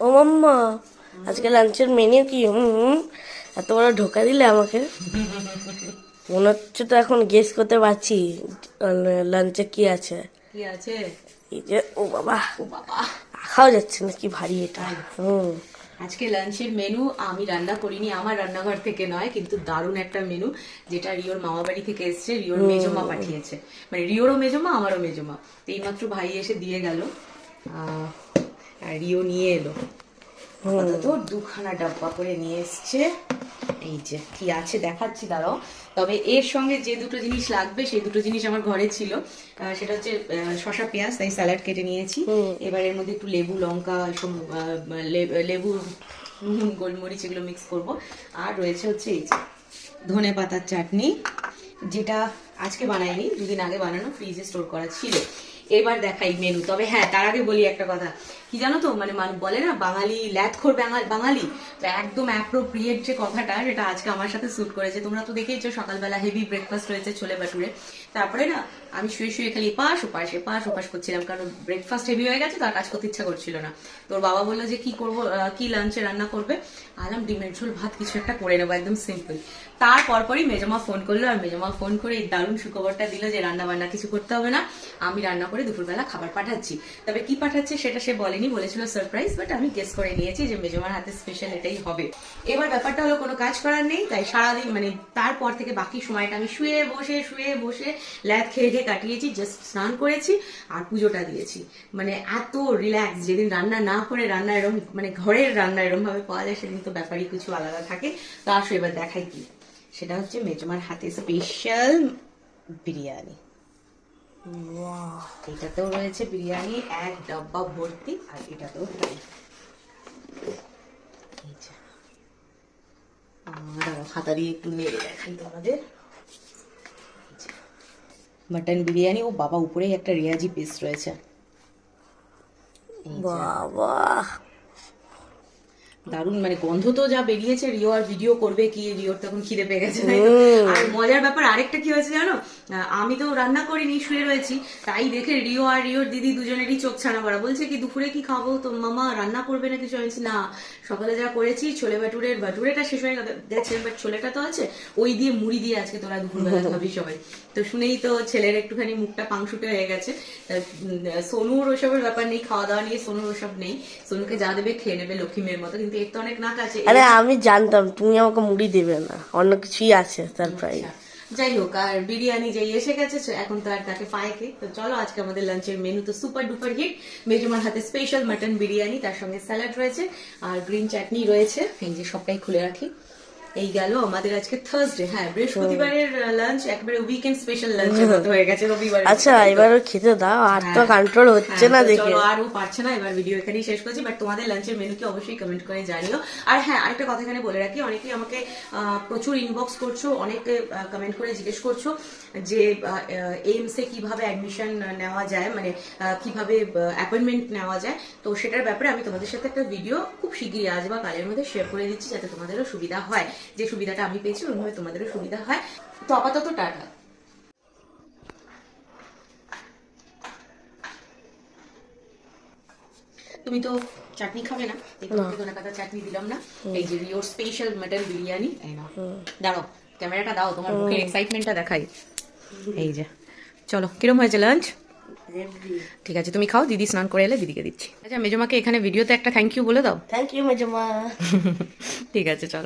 ও মাম্মা আজকে লাঞ্চের মেনু কি? হুম এত বড় ঢোকা দিলে আমাকে। মনে হচ্ছে তো এখন গেস করতে পারছি লাঞ্চে কি আছে। কি আছে? এই যে ও বাবা। ও বাবা। রাখাও যাচ্ছে না কি ভারী এটা। হুম। আজকে লাঞ্চের মেনু আমি রান্না করিনি আমার রান্নাঘর থেকে নয় কিন্তু দারুণ একটা মেনু যেটা রিওর মামা বাড়ি থেকে এসেছে রিওর মেজমা পাঠিয়েছে। মানে রিওরও মেজমা আমারও মেজমা। এইমাত্র ভাই এসে দিয়ে গেল। রিও নিয়ে এলো। আপাতত দুখানা ডাব্বা করে নিয়ে এসছে। এই যে কি আছে দেখাচ্ছি দাঁড়াও। তবে এর সঙ্গে যে দুটো জিনিস লাগবে সেই দুটো জিনিস আমার ঘরে ছিল। সেটা হচ্ছে শসা পেঁয়াজ তাই স্যালাড কেটে নিয়েছি। এবার এর মধ্যে একটু লেবু লঙ্কা লেবু নুন গোলমরিচ এগুলো মিক্স করব। আর রয়েছে হচ্ছে এই যে ধনে পাতার চাটনি যেটা আজকে বানাইনি দুদিন আগে বানানো ফ্রিজে স্টোর করা ছিল। এবার দেখাই মেনু তবে হ্যাঁ তার আগে বলি একটা কথা। কি জানো তো? মানে বলে না, বাঙালি ল্যাথখোর বাঙালি তো একদম অ্যাপ্রোপ্রিয়েট যে কথাটা সেটা আজকে আমার সাথে স্যুট করেছে। তোমরা তো দেখেইছো, সকালবেলা হেভি ব্রেকফাস্ট হয়েছে ছোলে বাটুরে তারপরে না, আমি শুয়ে শুয়ে খালি এপাশ, ওপাশ এপাশ, ওপাশ করছিলাম। কারণ ব্রেকফাস্ট হেভি হয়ে গেছে তার কাজ করতে ইচ্ছা করছিল না। তোর বাবা বলল যে, কি করব? কি লাঞ্চে রান্না করবে? আলাম ডিমের ঝোল, ভাত কিছু একটা করে নেব, একদম সিম্পল তার পরপরই মেজমা ফোন করল। আর মেজমা ফোন করে এই দারুণ সুখবরটা দিল যে রান্না বান্না কিছু করতে হবে না। আমি রান্না করে দুপুরবেলা খাবার পাঠাচ্ছি। তবে কি পাঠাচ্ছে সেটা সে বলেনি, বলেছিল সারপ্রাইজ বাট আমি গেস করে নিয়েছি যে মেজমার হাতে স্পেশাল এটাই হবে। এবার ব্যাপারটা হলো কোনো কাজ করার নেই, তাই সারাদিন মানে তারপর থেকে বাকি সময়টা আমি শুয়ে বসে শুয়ে বসে ল্যাদ খেয়ে খেয়ে কাটিয়েছি জাস্ট স্নান করেছি আর পুজোটা দিয়েছি। মানে এত রিল্যাক্স যেদিন রান্না না করে রান্না এরম মানে ঘরের রান্না এরম ভাবে পাওয়া যায়, সেদিন তো ব্যাপারই কিছু আলাদা থাকে। তো আসো এবার দেখাই কি। সেটা হচ্ছে মেজমার হাতে স্পেশাল বিরিয়ানি। এটাতেও রয়েছে বিরিয়ানি এক ডাব্বা ভর্তি আর এটাতেও তাই দাঁড়াও, দিয়ে একটু নেড়ে দেখাই তোমাদের। মাটন বিরিয়ানি ও বাবা উপরেই একটা রিয়াজি পিস রয়েছে। বাবা। দারুণ মানে গন্ধ তো যা বেরিয়েছে রিও আর ভিডিও করবে কি? রিওর তখন খিদে পেয়ে গেছে? আর মজার ব্যাপার আরেকটা কি হয়েছে জানো? আমি তো রান্না করিনি শুয়ে রয়েছি তাই দেখে রিও আর রিওর দিদি দুজনেরই চোখ ছানা পড়া। বলছে কি দুপুরে কি খাব? তো মামা রান্না করবে না কিছু আমি না সকালে যা করেছি ছোলে বাটুরের বাটুরেটা শেষ হয়ে গেছে বাট ছোলেটা তো আছে ওই দিয়ে মুড়ি দিয়ে আজকে তোরা দুপুরবেলা খাবি সবাই। তো শুনেই তো ছেলের একটুখানি মুখটা পাংশুটে হয়ে গেছে। সোনুর ওসবের ব্যাপার নেই খাওয়া দাওয়া নিয়ে সোনুর ওসব নেই। সোনুকে যা দেবে খেয়ে নেবে লক্ষ্মী মেয়ের মতো। কিন্তু এর তো অনেক নাক আছে আরে আমি জানতাম তুমি আমাকে মুড়ি দেবে না। অন্য কিছুই আছে তার প্রায় যাই হোক আর বিরিয়ানি যাই এসে গেছে এখন তো আর তাকে পায় কে? তো চলো আজকে আমাদের লাঞ্চের মেনু তো সুপার ডুপার হিট মেজুমার হাতে স্পেশাল মাটন বিরিয়ানি তার সঙ্গে স্যালাড রয়েছে আর গ্রিন চাটনি রয়েছে। এই যে সবটাই খুলে রাখি। এই গেল আমাদের আজকে থার্সডে হ্যাঁ বৃহস্পতিবারের লাঞ্চ একবারে উইকেন্ড স্পেশাল লাঞ্চের মতো হয়ে গেছে রবিবার আচ্ছা এবার খেতে দাও আর তো কন্ট্রোল হচ্ছে না দেখে। চলো আর ও পারছে না এবার ভিডিও এখানেই শেষ করছি বাট তোমাদের লাঞ্চের মেনুকে অবশ্যই কমেন্ট করে জানিও। আর হ্যাঁ আরেকটা কথা এখানে বলে রাখি অনেকেই আমাকে প্রচুর ইনবক্স করছ অনেকে কমেন্ট করে জিজ্ঞেস করছ যে এইমসে কীভাবে অ্যাডমিশন নেওয়া যায় মানে কীভাবে অ্যাপয়েন্টমেন্ট নেওয়া যায়। তো সেটার ব্যাপারে আমি তোমাদের সাথে একটা ভিডিও খুব শিগগিরই আজ বা কালের মধ্যে শেয়ার করে দিচ্ছি যাতে তোমাদেরও সুবিধা হয়। যে সুবিধাটা আমি পেয়েছি ওইভাবে তোমাদেরও সুবিধা হয়। তো আপাতত টাটা। তুমি তো চাটনি খাবে না? ধনে পাতা চাটনি দিলাম না? এই যে রিওর স্পেশাল মাটন বিরিয়ানি এই নাও। দাঁড়াও ক্যামেরাটা দাও তোমার মুখের এক্সাইটমেন্টটা দেখাই। এই যে। চলো কিরম হয়েছে লাঞ্চ ঠিক আছে তুমি খাও দিদি স্নান করে এলে দিদিকে দিচ্ছি। আচ্ছা মেজমাকে এখানে ভিডিওতে একটা থ্যাংক ইউ বলে দাও। থ্যাংক ইউ মেজমা। ঠিক আছে চলো।